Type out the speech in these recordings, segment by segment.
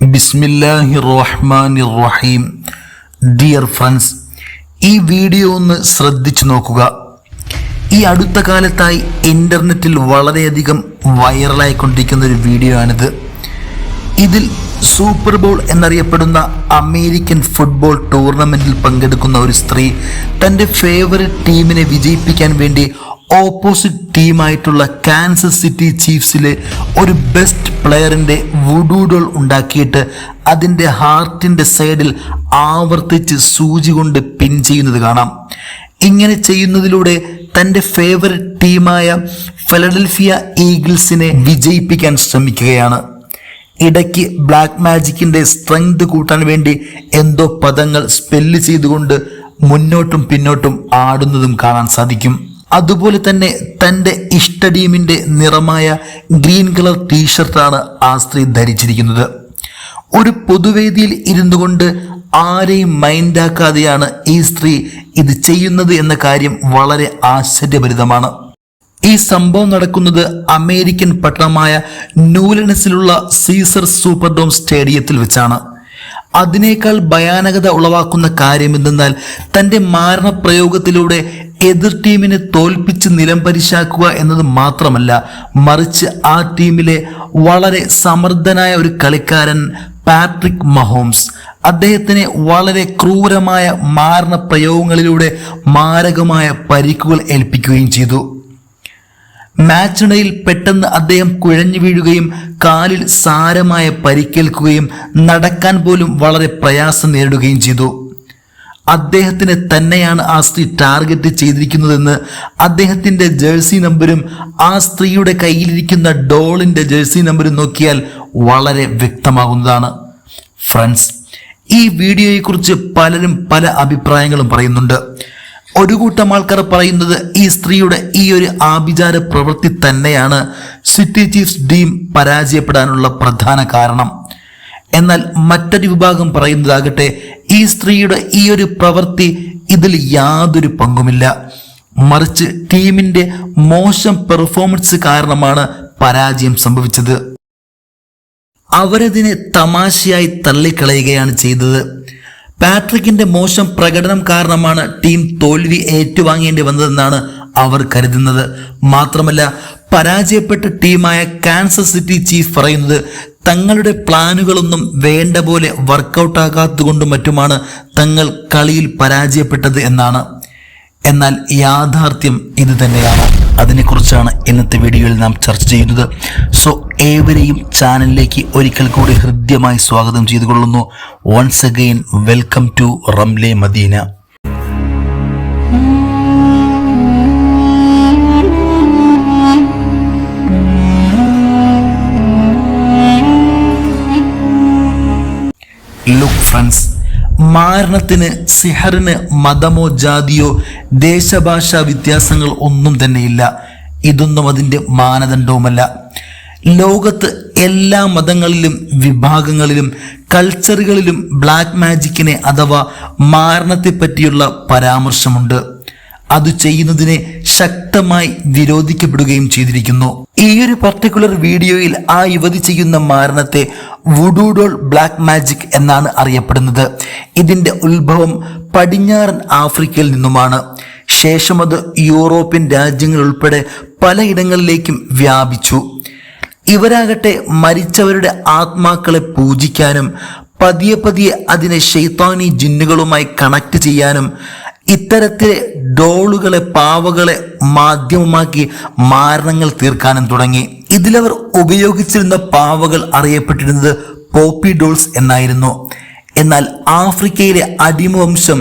ബിസ്മില്ലാഹി റഹ്മാനി റഹീം ഡിയർ ഫ്രണ്ട്സ് ഈ വീഡിയോ ഒന്ന് ശ്രദ്ധിച്ചു നോക്കുക. ഈ അടുത്ത കാലത്തായി ഇന്റർനെറ്റിൽ വളരെയധികം വൈറലായിക്കൊണ്ടിരിക്കുന്ന ഒരു വീഡിയോ ആണിത്. ഇതിൽ സൂപ്പർ ബോൾ എന്നറിയപ്പെടുന്ന അമേരിക്കൻ ഫുട്ബോൾ ടൂർണമെന്റിൽ പങ്കെടുക്കുന്ന ഒരു സ്ത്രീ തന്റെ ഫേവററ്റ് ടീമിനെ വിജയിപ്പിക്കാൻ വേണ്ടി ഓപ്പോസിറ്റ് ടീമായിട്ടുള്ള കാൻസസ് സിറ്റി ചീഫ്സിലെ ഒരു ബെസ്റ്റ് പ്ലെയറിന്റെ വുഡൂഡോൾ ഉണ്ടാക്കിയിട്ട് അതിന്റെ ഹാർട്ടിന്റെ സൈഡിൽ ആവർത്തിച്ച് സൂചി കൊണ്ട് പിൻ ചെയ്യുന്നത് കാണാം. ഇങ്ങനെ ചെയ്യുന്നതിലൂടെ തന്റെ ഫേവററ്റ് ടീമായ ഫിലഡൽഫിയ ഈഗിൾസിനെ വിജയിപ്പിക്കാൻ ശ്രമിക്കുകയാണ്. ഇടയ്ക്ക് ബ്ലാക്ക് മാജിക്കിന്റെ സ്ട്രെങ്ത് കൂട്ടാൻ വേണ്ടി എന്തോ പദങ്ങൾ സ്പെല്ല് ചെയ്തുകൊണ്ട് മുന്നോട്ടും പിന്നോട്ടും ആടുന്നതും കാണാൻ സാധിക്കും. അതുപോലെ തന്നെ തന്റെ ഇഷ്ട ടീമിന്റെ നിറമായ ഗ്രീൻ കളർ ടീഷർട്ടാണ് ആ സ്ത്രീ ധരിച്ചിരിക്കുന്നത്. ഒരു പൊതുവേദിയിൽ ഇരുന്നു കൊണ്ട് ആരെയും മൈൻഡാക്കാതെയാണ് ഈ സ്ത്രീ ഇത് ചെയ്യുന്നത് എന്ന കാര്യം വളരെ ആശ്ചര്യഭരിതമാണ്. ഈ സംഭവം നടക്കുന്നത് അമേരിക്കൻ പട്ടണമായ ന്യൂലനസിലുള്ള സീസർ സൂപ്പർഡോം സ്റ്റേഡിയത്തിൽ വെച്ചാണ്. അതിനേക്കാൾ ഭയാനകത ഉളവാക്കുന്ന കാര്യം എന്തെന്നാൽ തന്റെ മാരണപ്രയോഗത്തിലൂടെ എതിർ ടീമിനെ തോൽപ്പിച്ച് നിലം പരിശാക്കുക എന്നത് മാത്രമല്ല മറിച്ച് ആ ടീമിലെ വളരെ സമർത്ഥനായ ഒരു കളിക്കാരൻ പാട്രിക് മഹോംസ്. അദ്ദേഹത്തിന് വളരെ ക്രൂരമായ മാരണ പ്രയോഗങ്ങളിലൂടെ മാരകമായ പരിക്കുകൾ ഏൽപ്പിക്കുകയും ചെയ്തു. മാച്ചിനിടയിൽ പെട്ടെന്ന് അദ്ദേഹം കുഴഞ്ഞു വീഴുകയും കാലിൽ സാരമായ പരിക്കേൽക്കുകയും നടക്കാൻ പോലും വളരെ പ്രയാസം നേരിടുകയും ചെയ്തു. അദ്ദേഹത്തിന് തന്നെയാണ് ആ സ്ത്രീ ടാർഗറ്റ് ചെയ്തിരിക്കുന്നതെന്ന് അദ്ദേഹത്തിന്റെ ജേഴ്സി നമ്പരും ആ സ്ത്രീയുടെ കയ്യിലിരിക്കുന്ന ഡോളിന്റെ ജേഴ്സി നമ്പരും നോക്കിയാൽ വളരെ വ്യക്തമാകുന്നതാണ്. ഫ്രണ്ട്സ് ഈ വീഡിയോയെക്കുറിച്ച് പലരും പല അഭിപ്രായങ്ങളും പറയുന്നുണ്ട്. ഒരു കൂട്ടം ആൾക്കാർ പറയുന്നത് ഈ സ്ത്രീയുടെ ഈ ഒരു ആഭിചാര പ്രവൃത്തി തന്നെയാണ് സിറ്റി ചീഫ്സ് ടീം പരാജയപ്പെടാനുള്ള പ്രധാന കാരണം. എന്നാൽ മറ്റൊരു വിഭാഗം പറയുന്നതാകട്ടെ ഈ സ്ത്രീയുടെ ഈ ഒരു പ്രവൃത്തി ഇതിൽ യാതൊരു പങ്കുമില്ല. മറിച്ച് ടീമിന്റെ മോശം പെർഫോമൻസ് കാരണമാണ് പരാജയം സംഭവിച്ചത്. അവരതിനെ തമാശയായി തള്ളിക്കളയുകയാണ് ചെയ്തത്. പാട്രിക്കിന്റെ മോശം പ്രകടനം കാരണമാണ് ടീം തോൽവി ഏറ്റുവാങ്ങേണ്ടി വന്നതെന്നാണ് അവർ കരുതുന്നത്. മാത്രമല്ല പരാജയപ്പെട്ട ടീമായ കാൻസർ സിറ്റി ചീഫ് പറയുന്നത് തങ്ങളുടെ പ്ലാനുകളൊന്നും വേണ്ട പോലെ വർക്കൗട്ട് ആകാത്തതുകൊണ്ടും മറ്റുമാണ് തങ്ങൾ കളിയിൽ പരാജയപ്പെട്ടത് എന്നാണ്. എന്നാൽ യാഥാർത്ഥ്യം ഇത് തന്നെയാണ്. അതിനെക്കുറിച്ചാണ് ഇന്നത്തെ വീഡിയോയിൽ നാം ചർച്ച ചെയ്യുന്നത്. സോ ഏവരെയും ചാനലിലേക്ക് ഒരിക്കൽ കൂടി ഹൃദ്യമായി സ്വാഗതം ചെയ്തുകൊള്ളുന്നു. Once again welcome to Ramle Madina look friends മാരണത്തിന് സിഹറിന് മതമോ ജാതിയോ ദേശഭാഷാ വ്യത്യാസങ്ങൾ ഒന്നും തന്നെയില്ല. ഇതൊന്നും അതിന്റെ മാനദണ്ഡവുമല്ല. ലോകത്ത് എല്ലാ മതങ്ങളിലും വിഭാഗങ്ങളിലും കൾച്ചറുകളിലും ബ്ലാക്ക് മാജിക്കിനെ അഥവാ മാരണത്തെ പറ്റിയുള്ള പരാമർശമുണ്ട്. അത് ചെയ്യുന്നതിനെ ശക്തമായി വിരോധിക്കപ്പെടുകയും ചെയ്തിരിക്കുന്നു. ഈ ഒരു പർട്ടിക്കുലർ വീഡിയോയിൽ ആ യുവതി ചെയ്യുന്ന മാരണത്തെ വുഡൂഡോൾ ബ്ലാക്ക് മാജിക് എന്നാണ് അറിയപ്പെടുന്നത്. ഇതിന്റെ ഉത്ഭവം പടിഞ്ഞാറൻ ആഫ്രിക്കയിൽ നിന്നുമാണ്. ശേഷം അത് യൂറോപ്യൻ രാജ്യങ്ങൾ ഉൾപ്പെടെ പലയിടങ്ങളിലേക്കും വ്യാപിച്ചു. ഇവരാകട്ടെ മരിച്ചവരുടെ ആത്മാക്കളെ പൂജിക്കാനും പതിയെ പതിയെ അതിനെ ഷെയ്ത്താനി ജിന്നുകളുമായി കണക്ട് ചെയ്യാനും ഇത്തരത്തിലെ ഡോളുകളെ പാവകളെ മാധ്യമമാക്കി മാരണങ്ങൾ തീർക്കാനും തുടങ്ങി. ഇതിലവർ ഉപയോഗിച്ചിരുന്ന പാവകൾ അറിയപ്പെട്ടിരുന്നത് പോപ്പി ഡോൾസ് എന്നായിരുന്നു. എന്നാൽ ആഫ്രിക്കയിലെ അടിമവംശം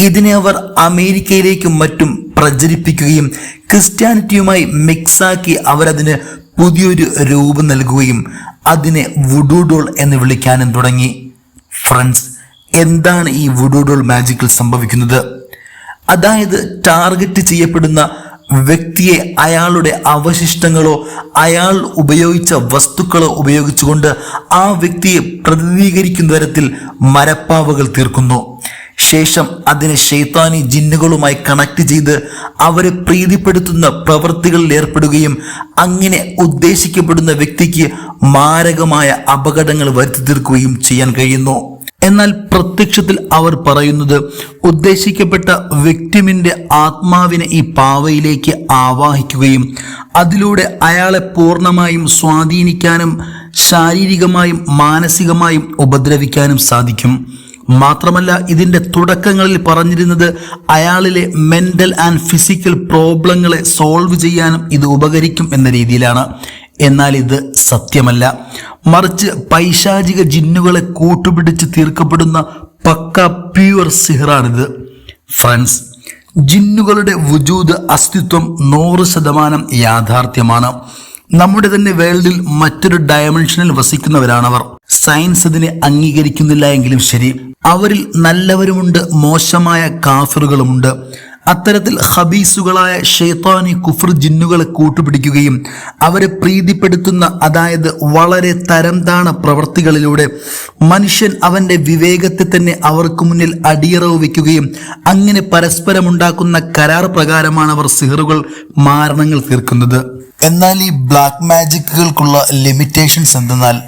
ഇതിനെ അവർ അമേരിക്കയിലേക്കും മറ്റും പ്രചരിപ്പിക്കുകയും ക്രിസ്ത്യാനിറ്റിയുമായി മിക്സാക്കി അവരതിന് പുതിയൊരു രൂപം നൽകുകയും അതിനെ വുഡൂഡോൾ എന്ന് വിളിക്കാനും തുടങ്ങി. ഫ്രണ്ട്സ് എന്താണ് ഈ വുഡൂഡോൾ മാജിക്കിൽ സംഭവിക്കുന്നത്? അതായത് ടാർഗറ്റ് ചെയ്യപ്പെടുന്ന വ്യക്തിയെ അയാളുടെ അവശിഷ്ടങ്ങളോ അയാൾ ഉപയോഗിച്ച വസ്തുക്കളോ ഉപയോഗിച്ചുകൊണ്ട് ആ വ്യക്തിയെ പ്രതിനിധീകരിക്കുന്ന തരത്തിൽ മരപ്പാവകൾ തീർക്കുന്നു. ശേഷം അതിനെ ഷെയ്ത്താനി ജിന്നുകളുമായി കണക്ട് ചെയ്ത് അവരെ പ്രീതിപ്പെടുത്തുന്ന പ്രവൃത്തികളിൽ ഏർപ്പെടുകയും അങ്ങനെ ഉദ്ദേശിക്കപ്പെടുന്ന വ്യക്തിക്ക് മാരകമായ അപകടങ്ങൾ വരുത്തി തീർക്കുകയും ചെയ്യാൻ കഴിയുന്നു. എന്നാൽ പ്രത്യക്ഷത്തിൽ അവർ പറയുന്നത് ഉദ്ദേശിക്കപ്പെട്ട വ്യക്തിമിന്റെ ആത്മാവിനെ ഈ പാവയിലേക്ക് ആവാഹിക്കുകയും അതിലൂടെ അയാളെ പൂർണമായും സ്വാധീനിക്കാനും ശാരീരികമായും മാനസികമായും ഉപദ്രവിക്കാനും സാധിക്കും. മാത്രമല്ല ഇതിന്റെ തുടക്കങ്ങളിൽ പറഞ്ഞിരുന്നത് അയാളിലെ മെന്റൽ ആൻഡ് ഫിസിക്കൽ പ്രോബ്ലങ്ങളെ സോൾവ് ചെയ്യാനും ഇത് ഉപകരിക്കും എന്ന രീതിയിലാണ്. എന്നാൽ ഇത് സത്യമല്ല. മറിച്ച് പൈശാചിക ജിന്നുകളെ കൂട്ടുപിടിച്ച് തീർക്കപ്പെടുന്ന പക്ക പ്യുവർ സിഹറാണിത്. ഫ്രണ്ട്സ് ജിന്നുകളുടെ വുജൂദ് അസ്തിത്വം നൂറ് ശതമാനം യാഥാർത്ഥ്യമാണ്. നമ്മുടെ തന്നെ വേൾഡിൽ മറ്റൊരു ഡയമെൻഷനിൽ വസിക്കുന്നവരാണവർ. സയൻസ് അതിനെ അംഗീകരിക്കുന്നില്ല എങ്കിലും ശരി. അവരിൽ നല്ലവരുമുണ്ട് മോശമായ കാഫറുകളുമുണ്ട്. അത്തരത്തിൽ ഹബീസുകളായ ഷെയ്ത്താനി കുഫർ ജിന്നുകളെ കൂട്ടുപിടിക്കുകയും അവരെ പ്രീതിപ്പെടുത്തുന്ന അതായത് വളരെ തരം താണ പ്രവൃത്തികളിലൂടെ മനുഷ്യൻ അവന്റെ വിവേകത്തെ തന്നെ അവർക്ക് മുന്നിൽ അടിയറവ് വയ്ക്കുകയും അങ്ങനെ പരസ്പരമുണ്ടാക്കുന്ന കരാർ പ്രകാരമാണ് അവർ സിഹറുകൾ മാരണങ്ങൾ തീർക്കുന്നത്. എന്നാൽ ഈ ബ്ലാക്ക് മാജിക്കുകൾക്കുള്ള ലിമിറ്റേഷൻസ് എന്തെന്നാൽ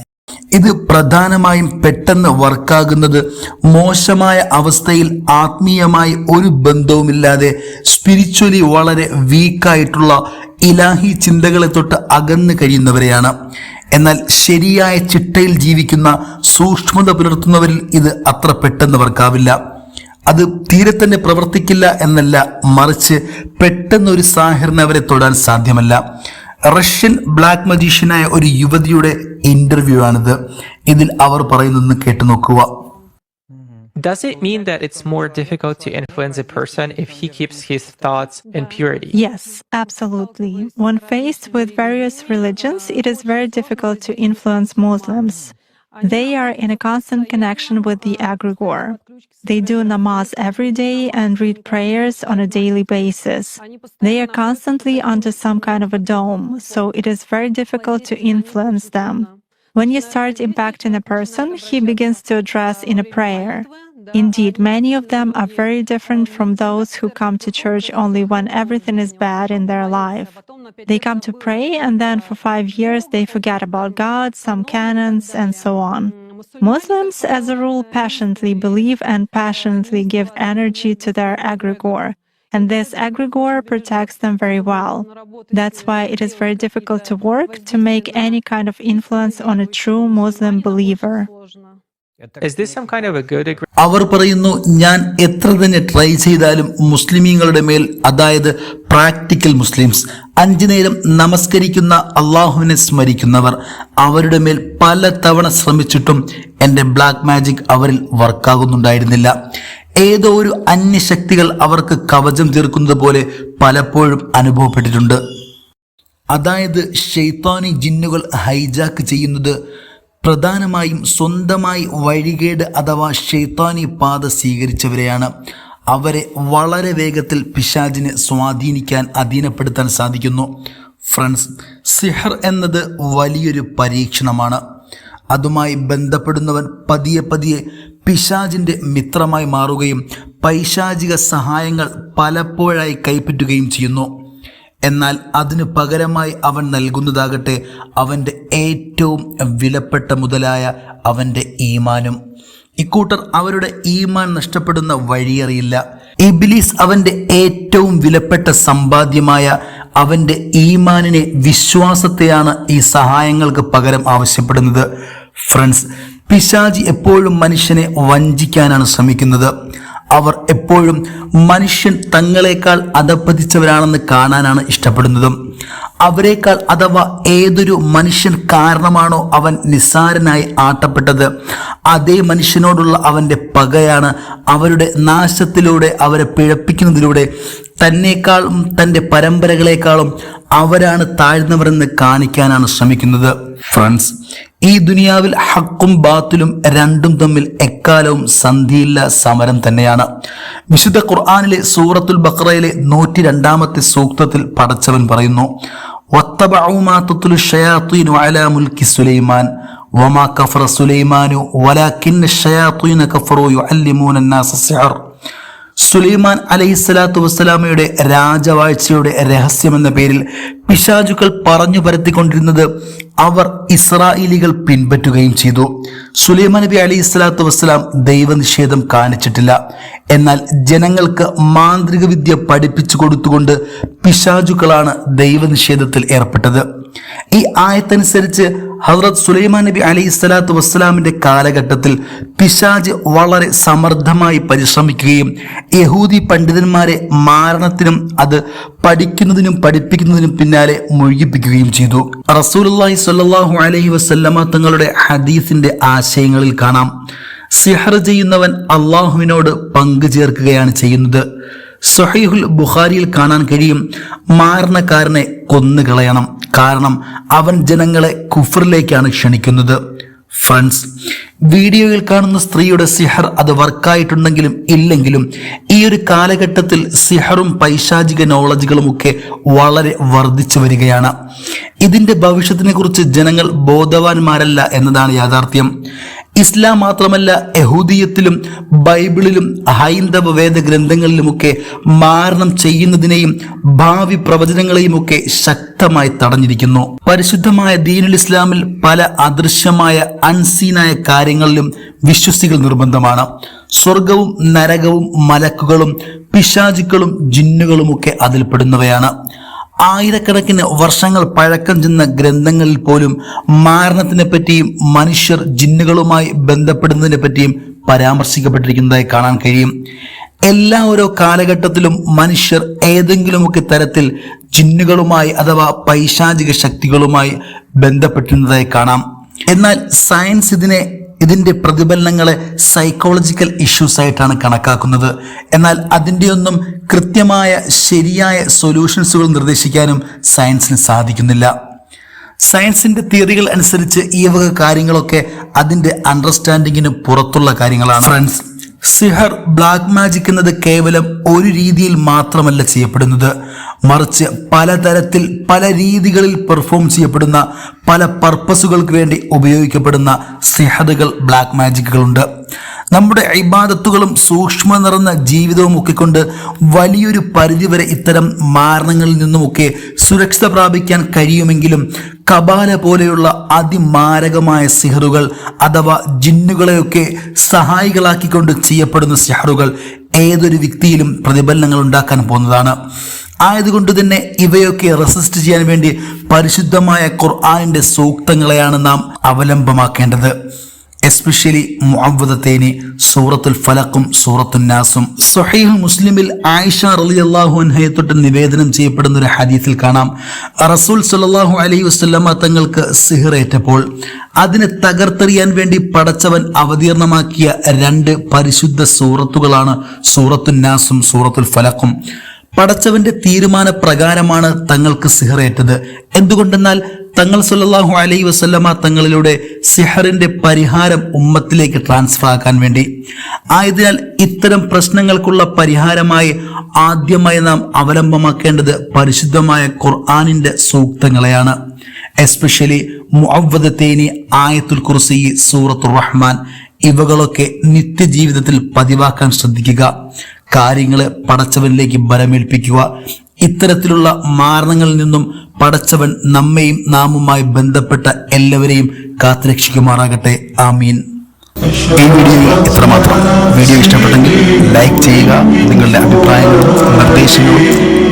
ഇത് പ്രധാനമായും പെട്ടെന്ന് വർക്കാകുന്നത് മോശമായ അവസ്ഥയിൽ ആത്മീയമായി ഒരു ബന്ധവുമില്ലാതെ സ്പിരിച്വലി വളരെ വീക്കായിട്ടുള്ള ഇലാഹി ചിന്തകളെ തൊട്ട് അകന്നു കഴിയുന്നവരെയാണ്. എന്നാൽ ശരിയായ ചിട്ടയിൽ ജീവിക്കുന്ന സൂക്ഷ്മത പുലർത്തുന്നവരിൽ ഇത് അത്ര പെട്ടെന്ന് വർക്കാവില്ല. അത് തീരെ തന്നെ പ്രവർത്തിക്കില്ല എന്നല്ല മറിച്ച് പെട്ടെന്നൊരു സാഹിറിന് അവരെ തൊടാൻ സാധ്യമല്ല. റഷ്യൻ ബ്ലാക്ക് മജീഷ്യനായ ഒരു യുവതിയുടെ ഇന്റർവ്യൂ ആണിത് ഇതിൽ അവർ പറയുന്നതെന്ന് കേട്ടു നോക്കുക Does it mean that it's more difficult to influence a person if he keeps his thoughts in purity? Yes, absolutely. When faced with various religions, it is very difficult to influence Muslims. They are in a constant connection with the egregore. They do namaz every day and read prayers on a daily basis. They are constantly under some kind of a dome, so it is very difficult to influence them. When you start impacting a person, he begins to address in a prayer. Indeed, many of them are very different from those who come to church only when everything is bad in their life. They come to pray and then for five years they forget about God, some canons, and so on. Muslims, as a rule, passionately believe and passionately give energy to their egregore. And this egregore protects them very well. That's why it is very difficult to work to make any kind of influence on a true Muslim believer. അവർ പറയുന്നു ഞാൻ എത്ര തന്നെ try ചെയ്താലും മുസ്ലിമീങ്ങളുടെ മേൽ അതായത് practical Muslims അഞ്ചു നേരം നമസ്കരിക്കുന്ന അള്ളാഹുവിനെ സ്മരിക്കുന്നവർ അവരുടെ മേൽ പല തവണ ശ്രമിച്ചിട്ടും എന്റെ ബ്ലാക്ക് മാജിക് അവരിൽ വർക്കാകുന്നുണ്ടായിരുന്നില്ല ഏതോ ഒരു അന്യശക്തികൾ അവർക്ക് കവചം തീർക്കുന്നത് പോലെ പലപ്പോഴും അനുഭവപ്പെട്ടിട്ടുണ്ട്. അതായത് ഷെയ്ത്താനി ജിന്നുകൾ ഹൈജാക്ക് ചെയ്യുന്നത് പ്രധാനമായും സ്വന്തമായി വഴികേട് അഥവാ ഷെയ്ത്താനി പാത സ്വീകരിച്ചവരെയാണ്. അവരെ വളരെ വേഗത്തിൽ പിശാജിനെ സ്വാധീനിക്കാൻ അധീനപ്പെടുത്താൻ സാധിക്കുന്നു. ഫ്രണ്ട്സ് സിഹർ എന്നത് വലിയൊരു പരീക്ഷണമാണ്. അതുമായി ബന്ധപ്പെടുന്നവൻ പതിയെ പതിയെ പിശാജിന്റെ മിത്രമായി മാറുകയും പൈശാചിക സഹായങ്ങൾ പലപ്പോഴായി കൈപ്പറ്റുകയും ചെയ്യുന്നു. എന്നാൽ അതിനു പകരമായി അവൻ നൽകുന്നതാകട്ടെ അവന്റെ ഏറ്റവും വിലപ്പെട്ട മുതലായ അവന്റെ ഈമാനും. ഇക്കൂട്ടർ അവരുടെ ഈമാൻ നഷ്ടപ്പെടുന്ന വഴിയറിയില്ല. ഇബിലീസ് അവന്റെ ഏറ്റവും വിലപ്പെട്ട സമ്പാദ്യമായ അവന്റെ ഈമാനിനെ വിശ്വാസത്തെയാണ് ഈ സഹായങ്ങൾക്ക് പകരം ആവശ്യപ്പെടുന്നത്. ഫ്രണ്ട്സ് പിശാജി എപ്പോഴും മനുഷ്യനെ വഞ്ചിക്കാനാണ് ശ്രമിക്കുന്നത്. അവർ എപ്പോഴും മനുഷ്യൻ തങ്ങളെക്കാൾ അധപ്പതിച്ചവരാണെന്ന് കാണാനാണ് ഇഷ്ടപ്പെടുന്നതും. അവരെക്കാൾ അഥവാ ഏതൊരു മനുഷ്യൻ കാരണമാണോ അവൻ നിസ്സാരനായി ആട്ടപ്പെട്ടത് അതേ മനുഷ്യനോടുള്ള അവന്റെ പകയാണ് അവരുടെ നാശത്തിലൂടെ അവരെ പിഴപ്പിക്കുന്നതിലൂടെ തന്നേക്കാളും തന്റെ പരമ്പരകളെക്കാളും അവരാണ് താഴ്ന്നവരെന്ന് കാണിക്കാനാണ് ശ്രമിക്കുന്നത്. ഫ്രണ്ട്സ് ഈ ദുനിയാവിൽ ഹക്കും ബാത്തിലും രണ്ടും തമ്മിൽ എക്കാലവും സന്ധിയില്ല സമരം തന്നെയാണ്. വിശുദ്ധ ഖുർആാനിലെ സൂറത്തുൽ ബക്രയിലെ നൂറ്റി രണ്ടാമത്തെ സൂക്തത്തിൽ പടച്ചവൻ പറയുന്നു വത്തബഅുമാത്തുൽ സുലൈമാൻ വമാ കഫറ സുലൈമാനു വലാക്കിൻ ഷയാത്തുന കഫറു യുഅല്ലിമൂന അന്നാസ സിഹർ. സുലൈമാൻ അലൈഹിസ്സലാത്തു വസ്സലാമയുടെ രാജവാഴ്ചയുടെ രഹസ്യമെന്ന പേരിൽ പിശാചുക്കൾ പറഞ്ഞു പരത്തിക്കൊണ്ടിരുന്നത് അവർ ഇസ്രായേലികൾ പിൻപറ്റുകയും ചെയ്തു. സുലൈമാൻ നബി സ്വലാത്തു വസ്സലാം ദൈവനിഷേധം കാണിച്ചിട്ടില്ല. എന്നാൽ ജനങ്ങൾക്ക് മാന്ത്രികവിദ്യ പഠിപ്പിച്ചു കൊടുത്തുകൊണ്ട് പിശാചുക്കളാണ് ദൈവനിഷേധത്തിൽ ഏർപ്പെട്ടത്. ഈ ആയത്തനുസരിച്ച് ഹസ്രത് സുലൈമാൻ നബി അലൈഹി സ്വലാത്തു വസ്സലാമിന്റെ കാലഘട്ടത്തിൽ പിശാജ് വളരെ സമർത്ഥമായി പരിശ്രമിക്കുകയും യഹൂദി പണ്ഡിതന്മാരെ മാരണത്തിനും അത് പഠിക്കുന്നതിനും പഠിപ്പിക്കുന്നതിനും പിന്നാലെ മുഴുകിപ്പിക്കുകയും ചെയ്തു. റസൂലുള്ളാഹി സ്വല്ലല്ലാഹു അലഹി വസല്ലമ തങ്ങളുടെ ഹദീസിന്റെ ആശയങ്ങളിൽ കാണാം. സിഹർ ചെയ്യുന്നവൻ അള്ളാഹുവിനോട് പങ്കുചേർക്കുകയാണ് ചെയ്യുന്നത്. സഹീഹുൽ ബുഖാരിയിൽ കാണാൻ കഴിയും മാരണക്കാരനെ കൊന്നുകളയണം. കാരണം അവൻ ജനങ്ങളെ കുഫറിലേക്കാണ് ക്ഷണിക്കുന്നത്. ഫ്രണ്ട്സ് വീഡിയോയിൽ കാണുന്ന സ്ത്രീയുടെ സിഹർ അത് വർക്കായിട്ടുണ്ടെങ്കിലും ഇല്ലെങ്കിലും ഈ ഒരു കാലഘട്ടത്തിൽ സിഹറും പൈശാചിക നോളജുകളും ഒക്കെ വളരെ വർദ്ധിച്ചു വരികയാണ്. ഇതിന്റെ ഭവിഷ്യത്തിനെ ജനങ്ങൾ ബോധവാന്മാരല്ല എന്നതാണ് യാഥാർത്ഥ്യം. ഇസ്ലാം മാത്രമല്ല യഹൂദീയത്തിലും ബൈബിളിലും ഹൈന്ദവ വേദ ഗ്രന്ഥങ്ങളിലുമൊക്കെ മാരണം ചെയ്യുന്നതിനെയും ഭാവി പ്രവചനങ്ങളെയും ഒക്കെ ശക്തമായി തടഞ്ഞിരിക്കുന്നു. പരിശുദ്ധമായ ദീനുൽ ഇസ്ലാമിൽ പല അദൃശ്യമായ അൺസീനായ കാര്യങ്ങളിലും വിശ്വസികൾ നിർബന്ധമാണ്. സ്വർഗവും നരകവും മലക്കുകളും പിശാചുക്കളും ജിന്നുകളുമൊക്കെ അതിൽപ്പെടുന്നവയാണ്. ആയിരക്കണക്കിന് വർഷങ്ങൾ പഴക്കം ചെന്ന ഗ്രന്ഥങ്ങളിൽ പോലും മാരണത്തിനെ പറ്റിയും മനുഷ്യർ ജിന്നുകളുമായി ബന്ധപ്പെടുന്നതിനെ പറ്റിയും പരാമർശിക്കപ്പെട്ടിരിക്കുന്നതായി കാണാൻ കഴിയും. എല്ലാ ഓരോ കാലഘട്ടത്തിലും മനുഷ്യർ ഏതെങ്കിലുമൊക്കെ തരത്തിൽ ജിന്നുകളുമായി അഥവാ പൈശാചിക ശക്തികളുമായി ബന്ധപ്പെട്ടിരുന്നതായി കാണാം. എന്നാൽ സയൻസ് ഇതിനെ ഇതിന്റെ പ്രതിഫലനങ്ങളെ സൈക്കോളജിക്കൽ ഇഷ്യൂസ് ആയിട്ടാണ് കണക്കാക്കുന്നത്. എന്നാൽ അതിന്റെയൊന്നും കൃത്യമായ ശരിയായ സൊല്യൂഷൻസുകൾ നിർദ്ദേശിക്കാനും സയൻസിന് സാധിക്കുന്നില്ല. സയൻസിന്റെ തിയറികൾ അനുസരിച്ച് ഈ വക കാര്യങ്ങളൊക്കെ അതിന്റെ അണ്ടർസ്റ്റാൻഡിങ്ങിന് പുറത്തുള്ള കാര്യങ്ങളാണ്. ഫ്രണ്ട്സ് സിഹർ ബ്ലാക്ക് മാജിക് എന്നത് കേവലം ഒരു രീതിയിൽ മാത്രമല്ല ചെയ്യപ്പെടുന്നത്. മറിച്ച് പലതരത്തിൽ പല രീതികളിൽ പെർഫോം ചെയ്യപ്പെടുന്ന പല പർപ്പസുകൾക്ക് വേണ്ടി ഉപയോഗിക്കപ്പെടുന്ന സിഹറുകൾ ബ്ലാക്ക് മാജിക്കുകളുണ്ട് നമ്മുടെ ഇബാദത്തുകളും സൂക്ഷ്മ നിറഞ്ഞ ജീവിതവും ഒക്കെ കൊണ്ട് വലിയൊരു പരിധിവരെ ഇത്തരം മാരണങ്ങളിൽ നിന്നുമൊക്കെ സുരക്ഷിത പ്രാപിക്കാൻ കഴിയുമെങ്കിലും കബാല പോലെയുള്ള അതിമാരകമായ സിഹറുകൾ അഥവാ ജിന്നുകളെയൊക്കെ സഹായികളാക്കിക്കൊണ്ട് ചെയ്യപ്പെടുന്ന സിഹറുകൾ ഏതൊരു വ്യക്തിയിലും പ്രതിഫലനങ്ങൾ ഉണ്ടാക്കാൻ പോകുന്നതാണ്. ആയതുകൊണ്ട് തന്നെ ഇവയൊക്കെ റെസിസ്റ്റ് ചെയ്യാൻ വേണ്ടി പരിശുദ്ധമായ ഖുർആാനിന്റെ സൂക്തങ്ങളെയാണ് നാം അവലംബമാക്കേണ്ടത്. എസ്പെഷ്യലി മുഅവ്വദത്തേനി സൂറത്തുൽ ഫലഖും സൂറത്തുൽ നാസും. സഹീഹ് മുസ്ലിമിൽ ആയിഷ റളിയല്ലാഹു അൻഹയെ തൊട്ട് നിവേദനം ചെയ്യപ്പെടുന്ന ഒരു ഹദീസിൽ കാണാം. റസൂൽ സല്ലല്ലാഹു അലൈഹി വസല്ലമ തങ്ങൾക്ക് സിഹറേറ്റപ്പോൾ അതിനെ തകർത്തെറിയാൻ വേണ്ടി പടച്ചവൻ അവതീർണമാക്കിയ രണ്ട് പരിശുദ്ധ സൂറത്തുകളാണ് സൂറത്തുൽ നാസും സൂറത്തുൽ ഫലക്കും പടച്ചവന്റെ തീരുമാന പ്രകാരമാണ് തങ്ങൾക്ക് സിഹറേറ്റത്. എന്തുകൊണ്ടെന്നാൽ തങ്ങൾ സല്ലല്ലാഹു അലൈ വസല്ലമ തങ്ങളിലൂടെ സിഹറിന്റെ പരിഹാരം ഉമ്മത്തിലേക്ക് ട്രാൻസ്ഫർ ആക്കാൻ വേണ്ടി. ആയതിനാൽ ഇത്തരം പ്രശ്നങ്ങൾക്കുള്ള പരിഹാരമായി ആദ്യമായി നാം അവലംബമാക്കേണ്ടത് പരിശുദ്ധമായ ഖുർആാനിന്റെ സൂക്തങ്ങളെയാണ്. എസ്പെഷ്യലി മുഅവ്വദത്തേനി ആയത്തുൽ ഖുർസി സൂറത്തുർ റഹ്മാൻ. ഇവകളൊക്കെ നിത്യജീവിതത്തിൽ പതിവാക്കാൻ ശ്രദ്ധിക്കുക. കാര്യങ്ങളെ പടച്ചവനിലേക്ക് ബലമേൽപ്പിക്കുക. ഇത്തരത്തിലുള്ള മാരണങ്ങളിൽ നിന്നും പടച്ചവൻ നമ്മയും നാമുമായി ബന്ധപ്പെട്ട എല്ലാവരെയും കാത്തുരക്ഷിക്കുമാറാകട്ടെ. ആമീൻ. ഈ വീഡിയോയിൽ ഇത്രമാത്രം. വീഡിയോ ഇഷ്ടപ്പെട്ടെങ്കിൽ ലൈക്ക് ചെയ്യുക നിങ്ങളുടെ അഭിപ്രായങ്ങളും നിർദ്ദേശങ്ങളും